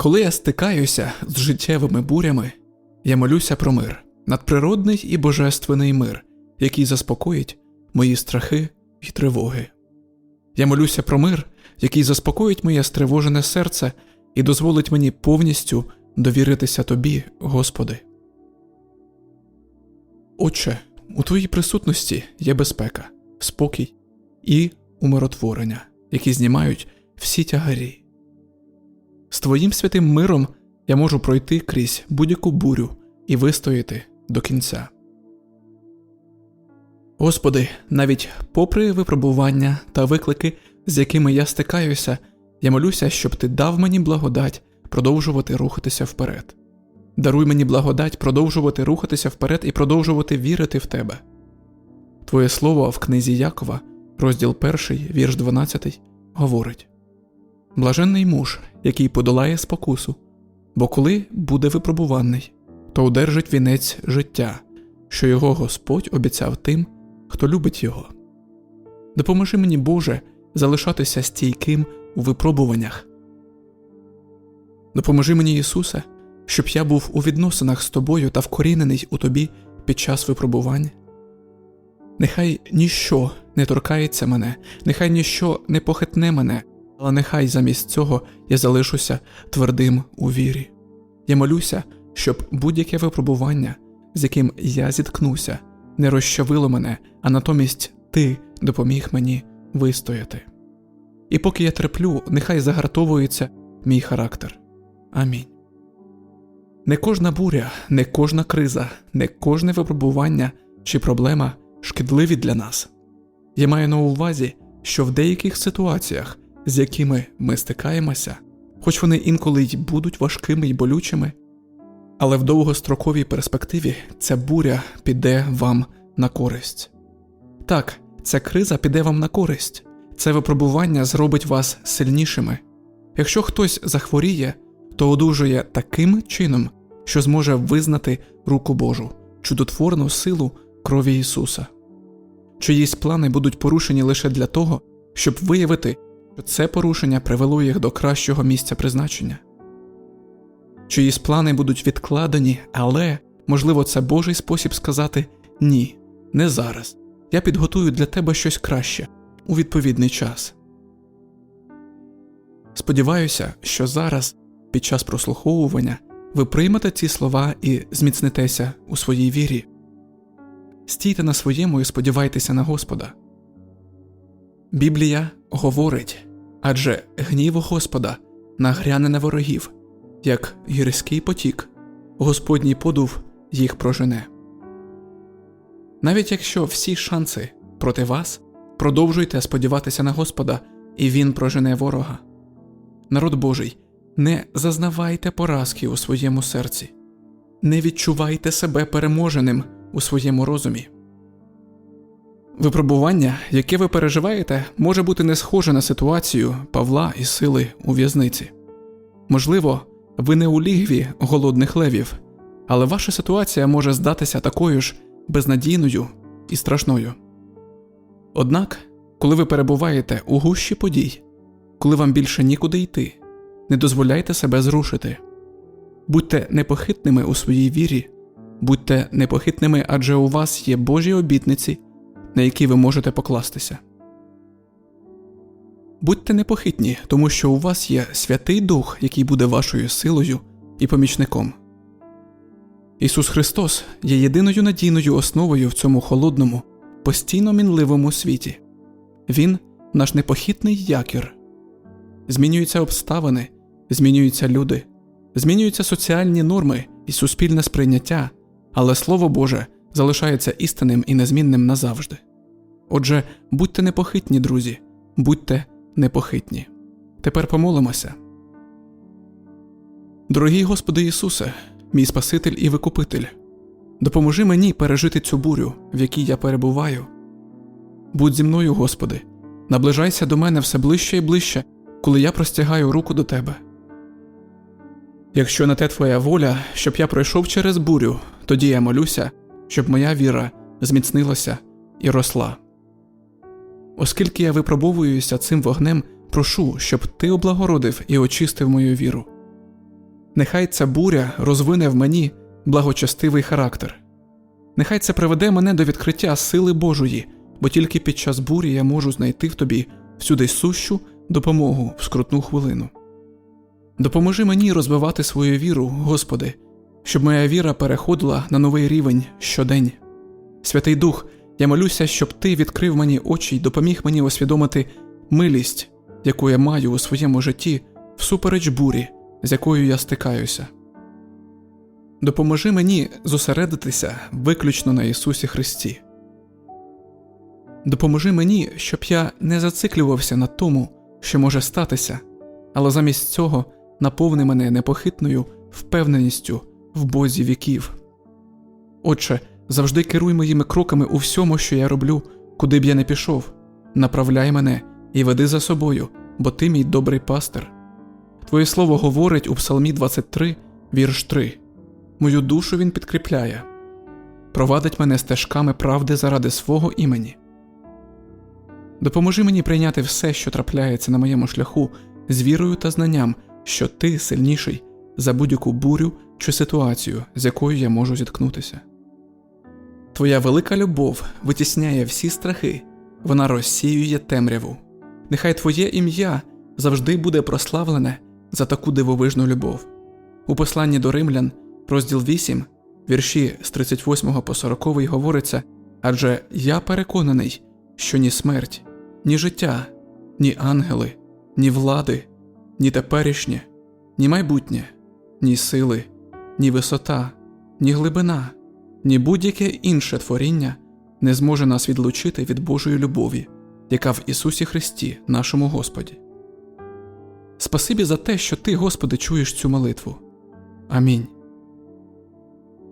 Коли я стикаюся з життєвими бурями, я молюся про мир, надприродний і божественний мир, який заспокоїть мої страхи і тривоги. Я молюся про мир, який заспокоїть моє стривожене серце і дозволить мені повністю довіритися Тобі, Господи. Отче, у Твоїй присутності є безпека, спокій і умиротворення, які знімають всі тягарі. З Твоїм святим миром я можу пройти крізь будь-яку бурю і вистояти до кінця. Господи, навіть попри випробування та виклики, з якими я стикаюся, я молюся, щоб Ти дав мені благодать продовжувати рухатися вперед. Даруй мені благодать продовжувати рухатися вперед і продовжувати вірити в Тебе. Твоє слово в книзі Якова, розділ 1, вірш 12, говорить Блаженний муж, який подолає спокусу, бо коли буде випробуваний, то одержить вінець життя, що його Господь обіцяв тим, хто любить його. Допоможи мені, Боже, залишатися стійким у випробуваннях. Допоможи мені, Ісусе, щоб я був у відносинах з тобою та вкорінений у тобі під час випробувань. Нехай ніщо не торкається мене, нехай ніщо не похитне мене, але нехай замість цього я залишуся твердим у вірі. Я молюся, щоб будь-яке випробування, з яким я зіткнуся, не розчавило мене, а натомість ти допоміг мені вистояти. І поки я терплю, нехай загартовується мій характер. Амінь. Не кожна буря, не кожна криза, не кожне випробування чи проблема шкідливі для нас. Я маю на увазі, що в деяких ситуаціях, з якими ми стикаємося, хоч вони інколи й будуть важкими й болючими, але в довгостроковій перспективі ця буря піде вам на користь. Так, ця криза піде вам на користь, це випробування зробить вас сильнішими. Якщо хтось захворіє, то одужує таким чином, що зможе визнати руку Божу, чудотворну силу крові Ісуса. Чиїсь плани будуть порушені лише для того, щоб виявити, що це порушення привело їх до кращого місця призначення. Чиїсь плани будуть відкладені, але, можливо, це Божий спосіб сказати ні, не зараз. Я підготую для тебе щось краще у відповідний час. Сподіваюся, що зараз, під час прослуховування, ви приймете ці слова і зміцнитеся у своїй вірі. Стійте на своєму і сподівайтеся на Господа. Біблія говорить адже гнів Господа нагряне на ворогів, як гірський потік, Господній подув їх прожене. Навіть якщо всі шанси проти вас, продовжуйте сподіватися на Господа, і Він прожене ворога. Народ Божий, не зазнавайте поразки у своєму серці, не відчувайте себе переможеним у своєму розумі. Випробування, яке ви переживаєте, може бути не схоже на ситуацію Павла і сили у в'язниці. Можливо, ви не у лігві голодних левів, але ваша ситуація може здатися такою ж безнадійною і страшною. Однак, коли ви перебуваєте у гущі подій, коли вам більше нікуди йти, не дозволяйте себе зрушити, будьте непохитними у своїй вірі, будьте непохитними, адже у вас є Божі обітниці, на які ви можете покластися. Будьте непохитні, тому що у вас є Святий Дух, який буде вашою силою і помічником. Ісус Христос є єдиною надійною основою в цьому холодному, постійно мінливому світі. Він наш непохитний якір. Змінюються обставини, змінюються люди, змінюються соціальні норми і суспільне сприйняття, але Слово Боже залишається істинним і незмінним назавжди. Отже, будьте непохитні, друзі, будьте непохитні. Тепер помолимося. Дорогий Господи Ісусе, мій Спаситель і Викупитель, допоможи мені пережити цю бурю, в якій я перебуваю. Будь зі мною, Господи, наближайся до мене все ближче і ближче, коли я простягаю руку до Тебе. Якщо на те Твоя воля, щоб я пройшов через бурю, тоді я молюся, щоб моя віра зміцнилася і росла. Оскільки я випробовуюся цим вогнем, прошу, щоб ти облагородив і очистив мою віру. Нехай ця буря розвине в мені благочестивий характер. Нехай це приведе мене до відкриття сили Божої, бо тільки під час бурі я можу знайти в тобі всюди сущу допомогу в скрутну хвилину. Допоможи мені розвивати свою віру, Господи, щоб моя віра переходила на новий рівень щодень. Святий Дух, я молюся, щоб Ти відкрив мені очі й допоміг мені усвідомити милість, яку я маю у своєму житті всупереч бурі, з якою я стикаюся. Допоможи мені зосередитися виключно на Ісусі Христі. Допоможи мені, щоб я не зациклювався на тому, що може статися, але замість цього наповни мене непохитною впевненістю в Бозі віків. Отче, завжди керуй моїми кроками у всьому, що я роблю, куди б я не пішов, направляй мене і веди за собою, бо ти мій добрий пастир. Твоє слово говорить у Псалмі 23, вірш 3. Мою душу він підкріпляє, провадить мене стежками правди заради свого імені. Допоможи мені прийняти все, що трапляється на моєму шляху, з вірою та знанням, що ти сильніший за будь-яку бурю чи ситуацію, з якою я можу зіткнутися. Твоя велика любов витісняє всі страхи, вона розсіює темряву. Нехай Твоє ім'я завжди буде прославлене за таку дивовижну любов. У посланні до римлян, розділ 8, вірші з 38 по 40 говориться адже я переконаний, що ні смерть, ні життя, ні ангели, ні влади, ні теперішнє, ні майбутнє, ні сили, ні висота, ні глибина, ні будь-яке інше творіння не зможе нас відлучити від Божої любові, яка в Ісусі Христі, нашому Господі. Спасибі за те, що Ти, Господи, чуєш цю молитву. Амінь.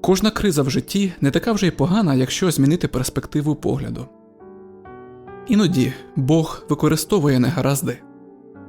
Кожна криза в житті не така вже й погана, якщо змінити перспективу погляду. Іноді Бог використовує негаразди.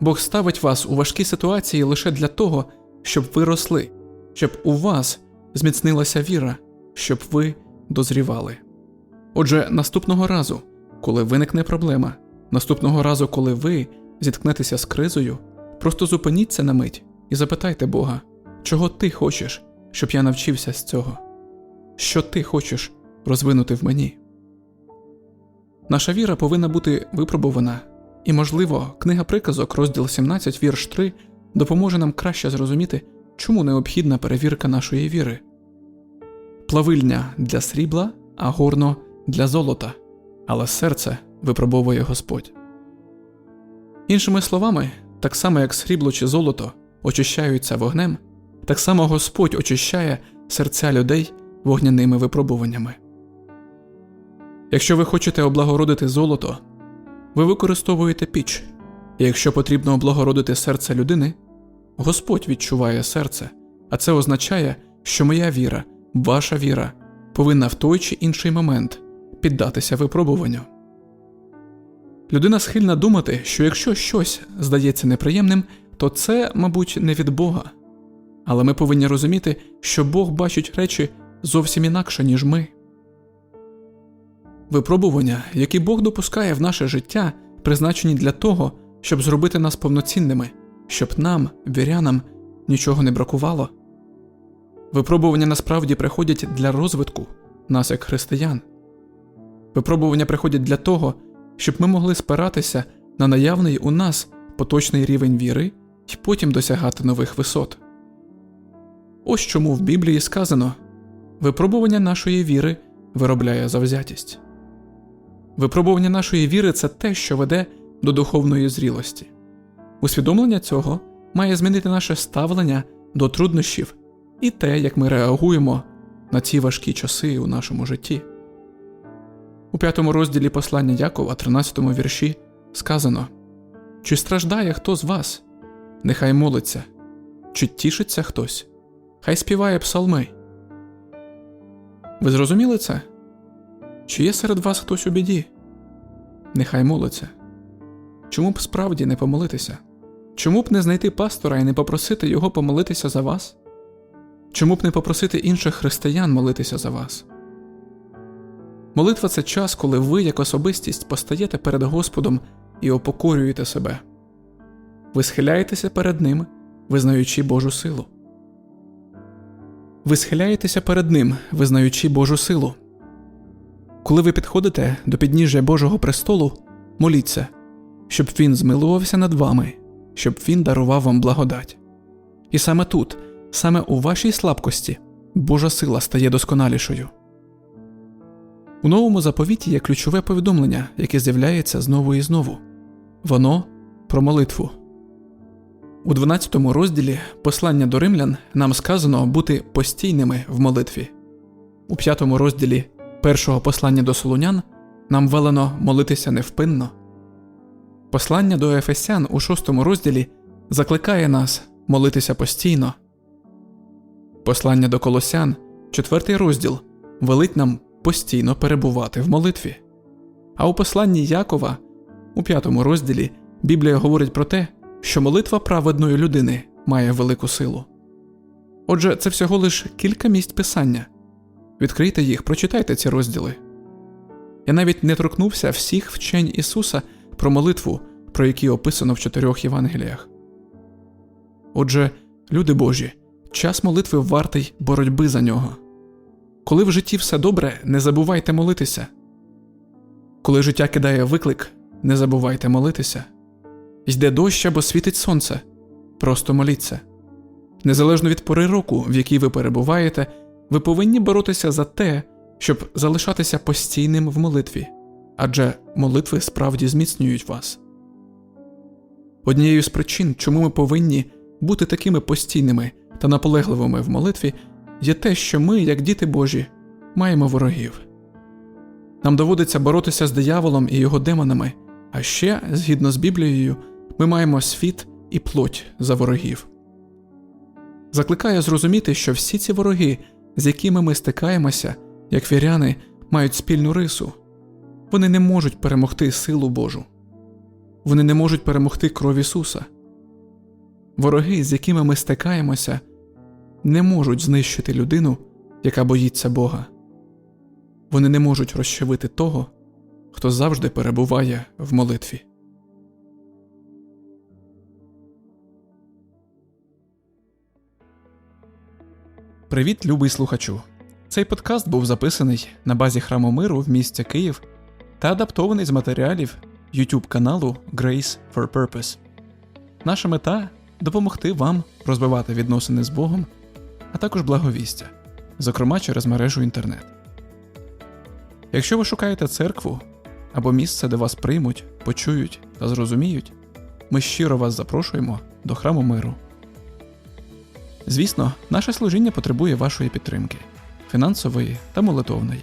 Бог ставить вас у важкі ситуації лише для того, щоб ви росли, щоб у вас зміцнилася віра, щоб ви дозрівали. Отже, наступного разу, коли виникне проблема, наступного разу, коли ви зіткнетеся з кризою, просто зупиніться на мить і запитайте Бога, чого ти хочеш, щоб я навчився з цього? Що ти хочеш розвинути в мені? Наша віра повинна бути випробувана, і, можливо, книга приказок, розділ 17, вірш 3, допоможе нам краще зрозуміти, чому необхідна перевірка нашої віри. Плавильня для срібла, а горно для золота, але серце випробовує Господь. Іншими словами, так само як срібло чи золото очищаються вогнем, так само Господь очищає серця людей вогняними випробуваннями. Якщо ви хочете облагородити золото, ви використовуєте піч, і якщо потрібно облагородити серце людини, Господь відчуває серце, а це означає, що моя віра, ваша віра повинна в той чи інший момент піддатися випробуванню. Людина схильна думати, що якщо щось здається неприємним, то це, мабуть, не від Бога. Але ми повинні розуміти, що Бог бачить речі зовсім інакше, ніж ми. Випробування, які Бог допускає в наше життя, призначені для того, щоб зробити нас повноцінними, щоб нам, вірянам, нічого не бракувало. Випробування насправді приходять для розвитку нас як християн. Випробування приходять для того, щоб ми могли спиратися на наявний у нас поточний рівень віри і потім досягати нових висот. Ось чому в Біблії сказано випробування нашої віри виробляє завзятість. Випробування нашої віри це те, що веде до духовної зрілості. Усвідомлення цього має змінити наше ставлення до труднощів і те, як ми реагуємо на ці важкі часи у нашому житті. У п'ятому розділі послання Якова, 13 вірші, сказано Чи страждає хто з вас? Нехай молиться, чи тішиться хтось, хай співає псалми. Ви зрозуміли це? Чи є серед вас хтось у біді? Нехай молиться. Чому б справді не помолитися? Чому б не знайти пастора і не попросити його помолитися за вас? Чому б не попросити інших християн молитися за вас? Молитва це час, коли ви, як особистість, постаєте перед Господом і опокорюєте себе. Ви схиляєтеся перед Ним, визнаючи Божу силу. ви схиляєтеся перед Ним, визнаючи Божу силу. Коли ви підходите до підніжжя Божого престолу, моліться, щоб Він змилувався над вами, щоб Він дарував вам благодать. І саме тут, саме у вашій слабкості, Божа сила стає досконалішою. У новому заповіті є ключове повідомлення, яке з'являється знову і знову воно про молитву. У 12 розділі послання до римлян нам сказано бути постійними в молитві. У 5 розділі першого послання до солунян нам велено молитися невпинно. Послання до Ефесян у 6 розділі закликає нас молитися постійно. Послання до Колосян, 4 розділ, велить нам постійно перебувати в молитві. А у посланні Якова, у 5 розділі, Біблія говорить про те, що молитва праведної людини має велику силу. Отже, це всього лиш кілька місць писання. Відкрийте їх, прочитайте ці розділи. Я навіть не торкнувся всіх вчень Ісуса про молитву, про які описано в чотирьох Євангеліях. Отже, люди Божі, час молитви вартий боротьби за нього. Коли в житті все добре, не забувайте молитися. Коли життя кидає виклик, не забувайте молитися. Йде дощ або світить сонце. Просто моліться. Незалежно від пори року, в якій ви перебуваєте, ви повинні боротися за те, щоб залишатися постійним в молитві, адже молитви справді зміцнюють вас. Однією з причин, чому ми повинні бути такими постійними та наполегливими в молитві, є те, що ми, як діти Божі, маємо ворогів. Нам доводиться боротися з дияволом і його демонами, а ще, згідно з Біблією, ми маємо світ і плоть за ворогів. Закликаю зрозуміти, що всі ці вороги, з якими ми стикаємося, як віряни, мають спільну рису вони не можуть перемогти силу Божу, вони не можуть перемогти кров Ісуса. Вороги, з якими ми стикаємося, не можуть знищити людину, яка боїться Бога. Вони не можуть розчавити того, хто завжди перебуває в молитві. Привіт, любий слухачу! Цей подкаст був записаний на базі храму миру в місті Київ та адаптований з матеріалів YouTube каналу Grace for Purpose. Наша мета допомогти вам розвивати відносини з Богом, а також благовістя, зокрема через мережу інтернет. Якщо ви шукаєте церкву або місце, де вас приймуть, почують та зрозуміють, ми щиро вас запрошуємо до храму миру. Звісно, наше служіння потребує вашої підтримки фінансової та молитовної.